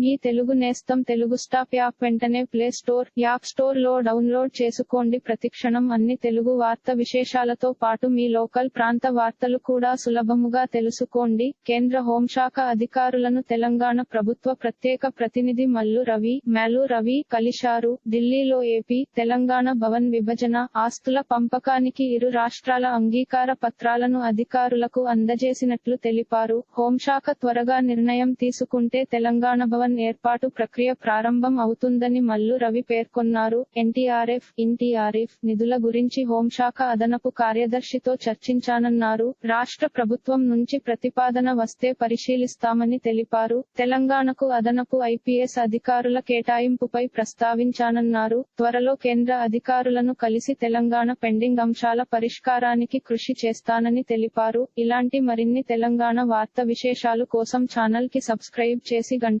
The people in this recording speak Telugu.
మీ తెలుగు నేస్తం తెలుగు స్టాప్ యాప్ వెంటనే ప్లే స్టోర్ యాప్ స్టోర్లో డౌన్లోడ్ చేసుకోండి. ప్రతిక్షణం అన్ని తెలుగు వార్త విశేషాలతో పాటు మీ లోకల్ ప్రాంత వార్తలు కూడా సులభముగా తెలుసుకోండి. కేంద్ర హోంశాఖ అధికారులను తెలంగాణ ప్రభుత్వ ప్రత్యేక ప్రతినిధి మల్లు రవి మేలు రవి కలిశారు. ఢిల్లీలో ఏపీ తెలంగాణ భవన్ విభజన ఆస్తుల పంపకానికి ఇరు రాష్ట్రాల అంగీకార పత్రాలను అధికారులకు అందజేసినట్లు తెలిపారు. హోంశాఖ త్వరగా నిర్ణయం తీసుకుంటే తెలంగాణ భవన్ ఏర్పాటు ప్రక్రియ ప్రారంభం అవుతుందని మల్లు రవి పేర్కొన్నారు. ఎన్టీఆర్ఎఫ్ ఎన్టీఆర్ఎఫ్ నిధుల గురించి హోంశాఖ అదనపు కార్యదర్శితో చర్చించానన్నారు. రాష్ట్ర ప్రభుత్వం నుంచి ప్రతిపాదన వస్తే పరిశీలిస్తామని తెలిపారు. తెలంగాణకు అదనపు ఐపీఎస్ అధికారుల కేటాయింపుపై ప్రస్తావించానన్నారు. త్వరలో కేంద్ర అధికారులను కలిసి తెలంగాణ పెండింగ్ అంశాల పరిష్కారానికి కృషి చేస్తానని తెలిపారు. ఇలాంటి మరిన్ని తెలంగాణ వార్త విశేషాలు కోసం ఛానల్కి సబ్స్క్రైబ్ చేసి గంట